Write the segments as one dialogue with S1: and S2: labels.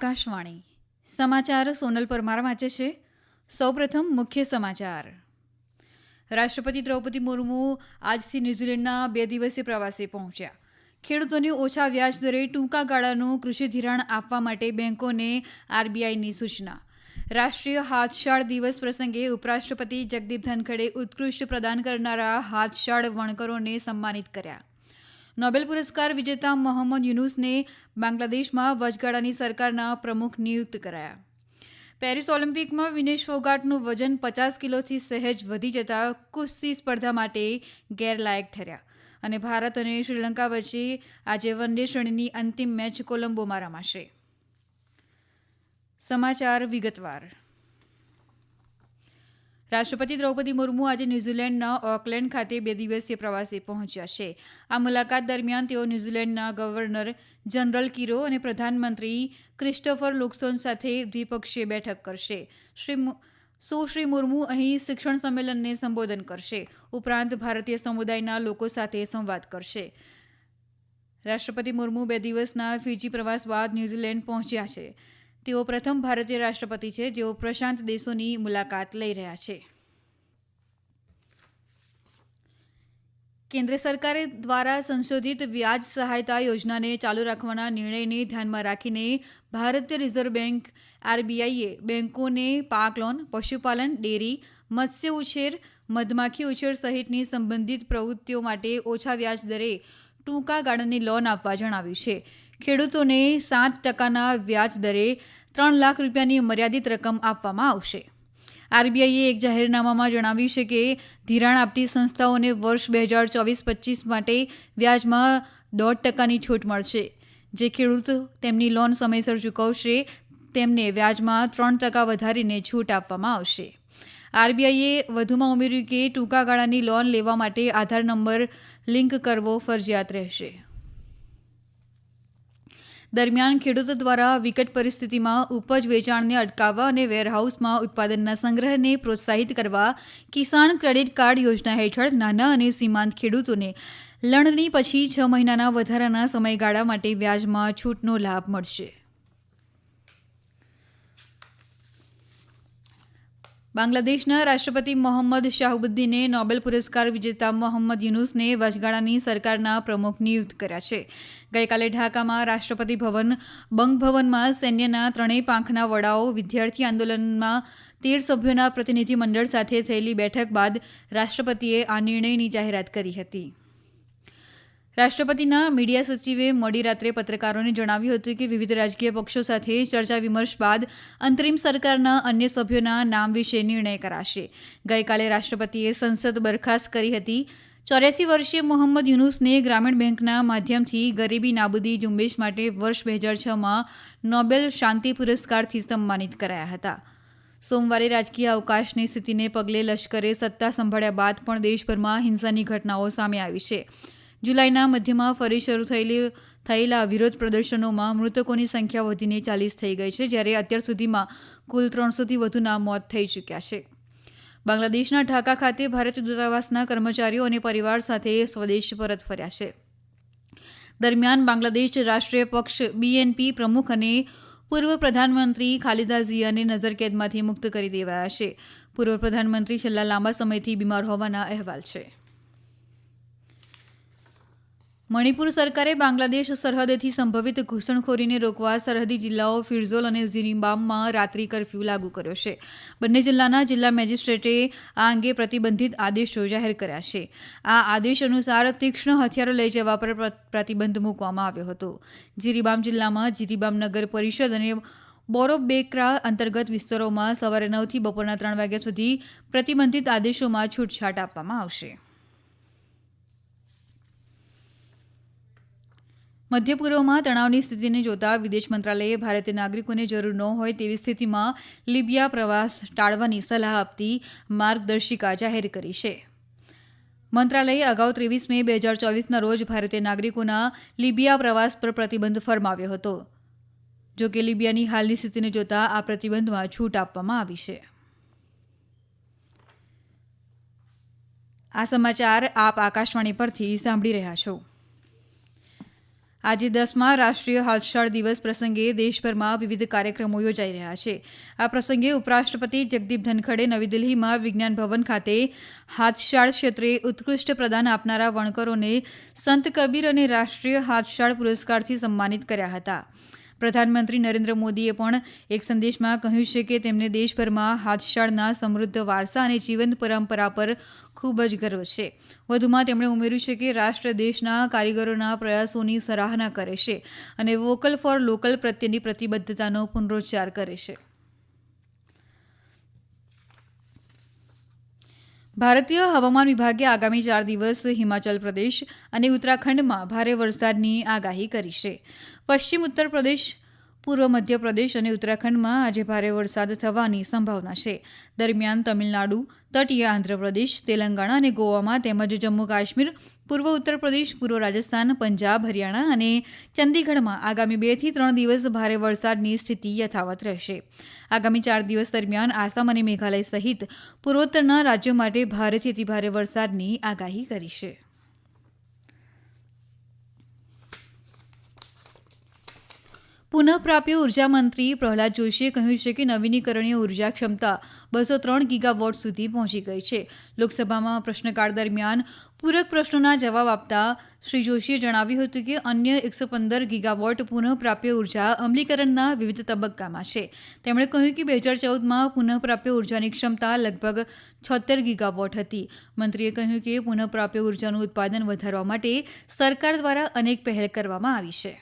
S1: આકાશવાણી. સમાચાર સોનલ પરમાર વાંચે છે. સૌપ્રથમ મુખ્ય સમાચાર. રાષ્ટ્રપતિ દ્રૌપદી મુર્મુ આજથી ન્યૂઝીલેન્ડના બે દિવસીય પ્રવાસે પહોંચ્યા. ખેડૂતોને ઓછા વ્યાજ દરે ટૂંકા ગાળાનું કૃષિ ધિરાણ આપવા માટે બેંકોને આરબીઆઈની સૂચના. રાષ્ટ્રીય હાથશાળ દિવસ પ્રસંગે ઉપરાષ્ટ્રપતિ જગદીપ ધનખડે ઉત્કૃષ્ટ પ્રદાન કરનારા હાથશાળ વણકરોને સન્માનિત કર્યા. નોબેલ પુરસ્કાર વિજેતા મોહમ્મદ યુનુસને બાંગ્લાદેશમાં વચગાળાની સરકારના પ્રમુખ નિયુક્ત કરાયા. પેરિસ ઓલિમ્પિકમાં વિનેશ ફોગાટનું વજન પચાસ કિલોથી સહેજ વધી જતા કુસ્તી સ્પર્ધા માટે ગેરલાયક ઠર્યા અને ભારત અને શ્રીલંકા વચ્ચે આજે વન ડે શ્રેણીની અંતિમ મેચ કોલંબોમાં રમાશે. સમાચાર વિગતવાર. રાષ્ટ્રપતિ દ્રૌપદી મુર્મુ આજે ન્યૂઝીલેન્ડના ઓકલેન્ડ ખાતે બે દિવસીય પ્રવાસે પહોંચ્યા છે. આ મુલાકાત દરમિયાન તેઓ ન્યૂઝીલેન્ડના ગવર્નર જનરલ કિરો અને પ્રધાનમંત્રી ક્રિસ્ટોફર લુકસોન સાથે દ્વિપક્ષીય બેઠક કરશે. શ્રી સુશ્રી મુર્મુ અહીં શિક્ષણ સંમેલનને સંબોધન કરશે. ઉપરાંત ભારતીય સમુદાયના લોકો સાથે સંવાદ કરશે. રાષ્ટ્રપતિ મુર્મુ બે દિવસના ફિજી પ્રવાસ બાદ ન્યૂઝીલેન્ડ પહોંચ્યા છે. તેઓ પ્રથમ ભારતીય રાષ્ટ્રપતિ છે, જેઓ પ્રશાંત દેશોની મુલાકાત લઈ રહ્યા છે. કેન્દ્ર સરકાર દ્વારા સંશોધિત વ્યાજ સહાયતા યોજનાને ચાલુ રાખવાના નિર્ણયને ધ્યાનમાં રાખીને ભારતીય રિઝર્વ બેંક, આરબીઆઈએ બેંકોને પાક લોન, પશુપાલન, ડેરી, મત્સ્ય ઉછેર, મધમાખી ઉછેર સહિતની સંબંધિત પ્રવૃત્તિઓ માટે ઓછા વ્યાજ દરે ટૂંકા ગાળાની લોન આપવા જણાવ્યું છે. ખેડૂતોને સાત ટકાના વ્યાજ દરે ત્રણ લાખ રૂપિયાની મર્યાદિત રકમ આપવામાં આવશે. આરબીઆઈએ એક જાહેરનામામાં જણાવ્યું છે કે ધિરાણ આપતી સંસ્થાઓને વર્ષ બે હજાર ચોવીસ પચીસ માટે વ્યાજમાં દોઢ ટકાની છૂટ મળશે. જે ખેડૂત તેમની લોન સમયસર ચૂકવશે, તેમને વ્યાજમાં ત્રણ ટકા વધારીને છૂટ આપવામાં આવશે. આરબીઆઈએ વધુમાં ઉમેર્યું કે ટૂંકા ગાળાની લોન લેવા માટે આધાર નંબર લિંક કરવો ફરજિયાત રહેશે. દરમિયાન ખેડૂતો દ્વારા વિકટ પરિસ્થિતિમાં ઉપજ વેચાણને અટકાવવા અને વેરહાઉસમાં ઉત્પાદનના સંગ્રહને પ્રોત્સાહિત કરવા કિસાન ક્રેડિટ કાર્ડ યોજના હેઠળ નાના અને સીમાંત ખેડૂતોને લણણી પછી છ મહિનાના વધારાના સમયગાળા માટે વ્યાજમાં છૂટનો લાભ મળશે. બાંગ્લાદેશના રાષ્ટ્રપતિ મોહમ્મદ શાહબુદ્દીને નોબેલ પુરસ્કાર વિજેતા મોહમ્મદ યુનુસને વચગાળાની સરકારના પ્રમુખ નિયુક્ત કર્યા છે. ગઈકાલે ઢાકામાં રાષ્ટ્રપતિ ભવન, બંગભવનમાં સૈન્યના ત્રણેય પાંખના વડાઓ, વિદ્યાર્થી આંદોલનમાં તેર સભ્યોના પ્રતિનિધિમંડળ સાથે થયેલી બેઠક બાદ રાષ્ટ્રપતિએ આ નિર્ણયની જાહેરાત કરી હતી. રાષ્ટ્રપતિના મીડિયા સચિવે મોડી રાત્રે પત્રકારોને જણાવ્યું હતું કે વિવિધ રાજકીય પક્ષો સાથે ચર્ચા વિમર્શ બાદ અંતરિમ સરકારના અન્ય સભ્યોના નામ વિશે નિર્ણય કરાશે. ગઈકાલે રાષ્ટ્રપતિએ સંસદ બરખાસ્ત કરી હતી. ચોર્યાસી વર્ષીય મોહમ્મદ યુનુસને ગ્રામીણ બેંકના માધ્યમથી ગરીબી નાબૂદી ઝુંબેશ માટે વર્ષ બે હજાર છમાં નોબેલ શાંતિ પુરસ્કારથી સન્માનિત કરાયા હતા. સોમવારે રાજકીય અવકાશની સ્થિતિને પગલે લશ્કરે સત્તા સંભાળ્યા બાદ પણ દેશભરમાં હિંસાની ઘટનાઓ સામે આવી છે. જુલાઈના મધ્યમાં ફરી શરૂ થયેલી, થયેલા વિરોધ પ્રદર્શનોમાં મૃતકોની સંખ્યા વધીને ચાલીસ થઈ ગઈ છે, જ્યારે અત્યાર સુધીમાં કુલ ત્રણસોથી વધુના મોત થઈ ચૂક્યા છે. બાંગ્લાદેશના ઢાકા ખાતે ભારતીય દૂતાવાસના કર્મચારીઓ અને પરિવાર સાથે સ્વદેશ પરત ફર્યા છે. દરમિયાન બાંગ્લાદેશ રાષ્ટ્રીય પક્ષ બીએનપી પ્રમુખ અને પૂર્વ પ્રધાનમંત્રી ખાલિદા ઝિયાને નજરકેદમાંથી મુક્ત કરી દેવાયા છે. પૂર્વ પ્રધાનમંત્રી છેલ્લા લાંબા સમયથી બીમાર હોવાના અહેવાલ છે. મણિપુર સરકારે બાંગ્લાદેશ સરહદેથી સંભવિત ઘૂસણખોરીને રોકવા સરહદી જિલ્લાઓ ફિરઝોલ અને ઝીરીબામમાં રાત્રિ કરફ્યુ લાગુ કર્યો છે. બંને જિલ્લાના જિલ્લા મેજિસ્ટ્રેટે આ અંગે પ્રતિબંધિત આદેશો જાહેર કર્યા છે. આ આદેશ અનુસાર તીક્ષ્ણ હથિયારો લઈ જવા પર પ્ર- પ્રતિબંધ મૂકવામાં આવ્યો હતો. જીરીબામ જિલ્લામાં જીરીબામ નગર પરિષદ અને બોરોબેકરા અંતર્ગત વિસ્તારોમાં સવારે નવથી બપોરના ત્રણ વાગ્યા સુધી પ્રતિબંધિત આદેશોમાં છૂટછાટ આપવામાં આવશે. મધ્ય પૂર્વમાં તણાવની સ્થિતિને જોતા વિદેશ મંત્રાલયે ભારતીય નાગરિકોને જરૂર ન હોય તેવી સ્થિતિમાં લિબિયા પ્રવાસ ટાળવાની સલાહ આપતી માર્ગદર્શિકા જાહેર કરી છે. મંત્રાલયે અગાઉ ત્રેવીસ મે બે હજાર ચોવીસના રોજ ભારતીય નાગરિકોના લિબિયા પ્રવાસ પર પ્રતિબંધ ફરમાવ્યો હતો. જો કે લિબિયાની હાલની સ્થિતિને જોતા આ પ્રતિબંધમાં છૂટ આપવામાં આવી છે. આ સમાચાર આપ આકાશવાણી પરથી સાંભળી રહ્યા છો. આજે દસમા રાષ્ટ્રીય હાથશાળ દિવસ પ્રસંગે દેશભરમાં વિવિધ કાર્યક્રમો યોજાઈ રહ્યા છે. આ પ્રસંગે ઉપરાષ્ટ્રપતિ જગદીપ ધનખડે નવી દિલ્હીમાં વિજ્ઞાન ભવન ખાતે હાથશાળ ક્ષેત્રે ઉત્કૃષ્ટ પ્રદાન આપનારા વણકરોને સંત કબીર અને રાષ્ટ્રીય હાથશાળ પુરસ્કારથી સન્માનિત કર્યા હતા. પ્રધાનમંત્રી નરેન્દ્ર મોદીએ પણ એક સંદેશમાં કહ્યું છે કે તેમને દેશભરમાં હાથશાળના સમૃદ્ધ વારસા અને જીવંત પરંપરા પર ખૂબ જ ગર્વ છે. વધુમાં તેમણે ઉમેર્યું છે કે રાષ્ટ્ર દેશના કારીગરોના પ્રયાસોની સરાહના કરે છે અને વોકલ ફોર લોકલ પ્રત્યેની પ્રતિબદ્ધતાનો પુનરોચ્ચાર કરે છે. ભારતીય હવામાન વિભાગે આગામી ચાર દિવસ હિમાચલ પ્રદેશ અને ઉત્તરાખંડમાં ભારે વરસાદની આગાહી કરી છે. પશ્ચિમ ઉત્તર પ્રદેશ પૂર્વ મધ્યપ્રદેશ અને ઉત્તરાખંડમાં આજે ભારે વરસાદ થવાની સંભાવના છે. દરમિયાન તમિલનાડુ, તટીય આંધ્રપ્રદેશ, તેલંગાણા અને ગોવામાં તેમજ જમ્મુ કાશ્મીર પૂર્વ ઉત્તર પ્રદેશ પૂર્વ રાજસ્થાન, પંજાબ, હરિયાણા અને ચંદીગઢમાં આગામી બેથી ત્રણ દિવસ ભારે વરસાદની સ્થિતિ યથાવત રહેશે. આગામી ચાર દિવસ દરમિયાન આસામ અને મેઘાલય સહિત પૂર્વોત્તરના રાજ્યો માટે ભારેથી અતિભારે વરસાદની આગાહી કરી છે. પુનઃપ્રાપ્ય ઊર્જા મંત્રી પ્રહલાદ જોશીએ કહ્યું છે કે નવીનીકરણીય ઊર્જા ક્ષમતા બસો ત્રણ ગીગાવોટ સુધી પહોંચી ગઈ છે. લોકસભામાં પ્રશ્નકાળ દરમિયાન પૂરક પ્રશ્નોના જવાબ આપતા શ્રી જોશીએ જણાવ્યું હતું કે અન્ય એકસો પંદર ગીગાવોટ પુનઃપ્રાપ્ય ઊર્જા અમલીકરણના વિવિધ તબક્કામાં છે. તેમણે કહ્યું કે બે હજાર ચૌદમાં પુનઃપ્રાપ્ય ઉર્જાની ક્ષમતા લગભગ છોતેર ગીગાવોટ હતી. મંત્રીએ કહ્યું કે પુનઃપ્રાપ્ય ઉર્જાનું ઉત્પાદન વધારવા માટે સરકાર દ્વારા અનેક પહેલ કરવામાં આવી છે.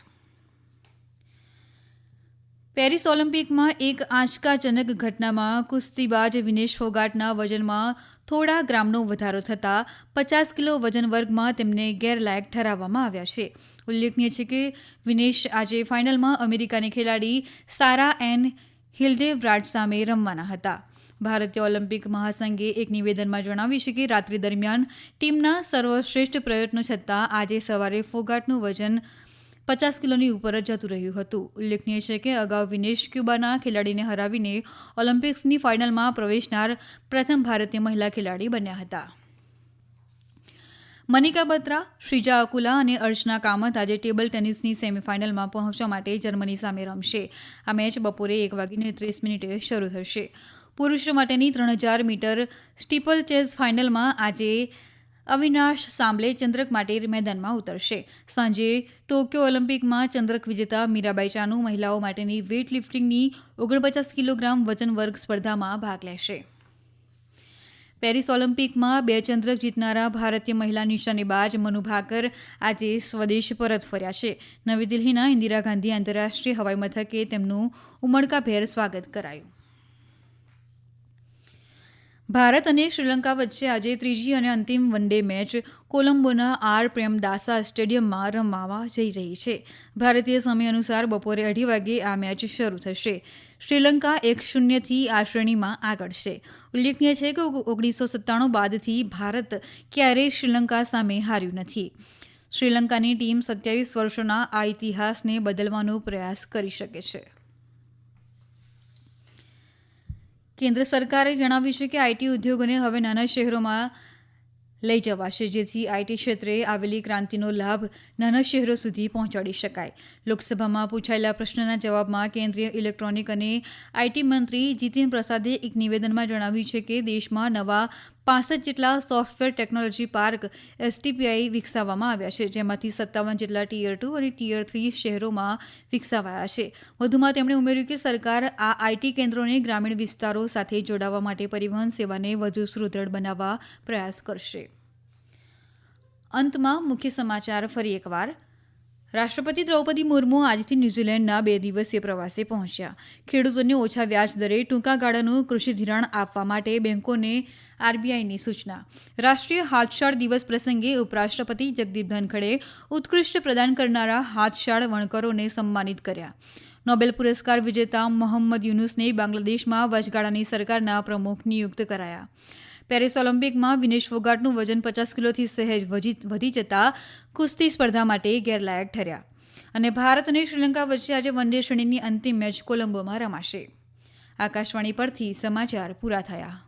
S1: પેરિસ ઓલિમ્પિકમાં એક આંચકાજનક ઘટનામાં કુસ્તીબાજ વિનેશ ફોગાટના વજનમાં થોડા ગ્રામનો વધારો થતાં પચાસ કિલો વજન વર્ગમાં તેમને ગેરલાયક ઠરાવવામાં આવ્યા છે. ઉલ્લેખનીય છે કે વિનેશ આજે ફાઇનલમાં અમેરિકાની ખેલાડી સારા એન હિલ્ડેબ્રાડ સામે રમવાના હતા. ભારતીય ઓલિમ્પિક મહાસંઘે એક નિવેદનમાં જણાવ્યું છે કે રાત્રિ દરમિયાન ટીમના સર્વશ્રેષ્ઠ પ્રયત્નો છતાં આજે સવારે ફોગાટનું વજન પચાસ કિલોની ઉપર જ જતું રહ્યું હતું. ઉલ્લેખનીય છે કે અગાઉ વિનેશ ક્યુબાના ખેલાડીને હરાવીને ઓલિમ્પિક્સની ફાઇનલમાં પ્રવેશનાર પ્રથમ ભારતીય મહિલા ખેલાડી બન્યા હતા. મનિકા બત્રા, શ્રીજા અકુલા અને અર્ચના કામત આજે ટેબલ ટેનિસની સેમીફાઇનલમાં પહોંચવા માટે જર્મની સામે રમશે. આ મેચ બપોરે એક વાગીને ત્રીસ મિનિટે શરૂ થશે. પુરુષો માટેની ત્રણ હજાર મીટર સ્ટીપલ ચેઝ ફાઇનલમાં આજે અવિનાશ સાંબલે ચંદ્રક માટે મેદાનમાં ઉતરશે. સાંજે ટોક્યો ઓલિમ્પિકમાં ચંદ્રક વિજેતા મીરાબાઈ ચાનુ મહિલાઓ માટેની વેઇટ લિફ્ટિંગની ઓગણપચાસ કિલોગ્રામ વજન વર્ગ સ્પર્ધામાં ભાગ લેશે. પેરિસ ઓલિમ્પિકમાં બે ચંદ્રક જીતનારા ભારતીય મહિલા નિશાનેબાજ મનુ ભાકર આજે સ્વદેશ પરત ફર્યા છે. નવી દિલ્હીના ઇન્દિરા ગાંધી આંતરરાષ્ટ્રીય હવાઈ મથકે તેમનું ઉમળકાભેર સ્વાગત કરાયું. ભારત અને શ્રીલંકા વચ્ચે આજે ત્રીજી અને અંતિમ વન ડે મેચ કોલંબોના આર પ્રેમદાસા સ્ટેડિયમમાં રમવામાં જઈ રહી છે. ભારતીય સમય અનુસાર બપોરે અઢી વાગે આ મેચ શરૂ થશે. શ્રીલંકા એક શૂન્યથી આ શ્રેણીમાં આગળ છે. ઉલ્લેખનીય છે કે ઓગણીસો સત્તાણું બાદથી ભારત ક્યારેય શ્રીલંકા સામે હાર્યું નથી. શ્રીલંકાની ટીમ સત્યાવીસ વર્ષોના આ ઇતિહાસને બદલવાનો પ્રયાસ કરી શકે છે. કેન્દ્ર સરકારે જણાવ્યું છે કે આઈટી ઉદ્યોગોને હવે નાના શહેરોમાં લઈ જવાશે, જેથી આઈટી ક્ષેત્રે આવેલી ક્રાંતિનો લાભ નાના શહેરો સુધી પહોંચાડી શકાય. લોકસભામાં પૂછાયેલા પ્રશ્નના જવાબમાં કેન્દ્રીય ઇલેક્ટ્રોનિક અને આઈટી મંત્રી જીતિન પ્રસાદે એક નિવેદનમાં જણાવ્યું છે કે દેશમાં નવા પાસઠ જેટલા સોફ્ટવેર ટેકનોલોજી પાર્ક એસટીપીઆઈ વિકસાવવામાં આવ્યા છે, જેમાંથી સત્તાવન જેટલા ટીયર ટુ અને ટીયર થ્રી શહેરોમાં વિકસાવાયા છે. વધુમાં તેમણે ઉમેર્યું કે સરકાર આ આઈટી કેન્દ્રોને ગ્રામીણ વિસ્તારો સાથે જોડાવા માટે પરિવહન સેવાને વધુ સુદૃઢ બનાવવા પ્રયાસ કરશે. અંતમાં મુખ્ય સમાચાર ફરી એકવાર. રાષ્ટ્રપતિ દ્રૌપદી મુર્મુ આજથી ન્યૂઝીલેન્ડના બે દિવસીય પ્રવાસે પહોંચ્યા. ખેડૂતોને ઓછા વ્યાજ ટૂંકા ગાળાનું કૃષિ ધિરાણ આપવા માટે બેન્કોને આરબીઆઈની સૂચના. રાષ્ટ્રીય હાથશાળ દિવસ પ્રસંગે ઉપરાષ્ટ્રપતિ જગદીપ ધનખડે ઉત્કૃષ્ટ પ્રદાન કરનારા હાથશાળ વણકરોને સન્માનિત કર્યા. નોબેલ પુરસ્કાર વિજેતા મોહમ્મદ યુનુસને બાંગ્લાદેશમાં વચગાળાની સરકારના પ્રમુખ નિયુક્ત કરાયા. પેરિસ ઓલિમ્પિકમાં વિનેશ ફોગાટનું વજન પચાસ કિલોથી સહેજ વધી જતા કુસ્તી સ્પર્ધા માટે ગેરલાયક ઠર્યા. અને ભારત અને શ્રીલંકા વચ્ચે આજે વન ડે શ્રેણીની અંતિમ મેચ કોલંબોમાં રમાશે. આકાશવાણી પરથી સમાચાર પૂરા થયા.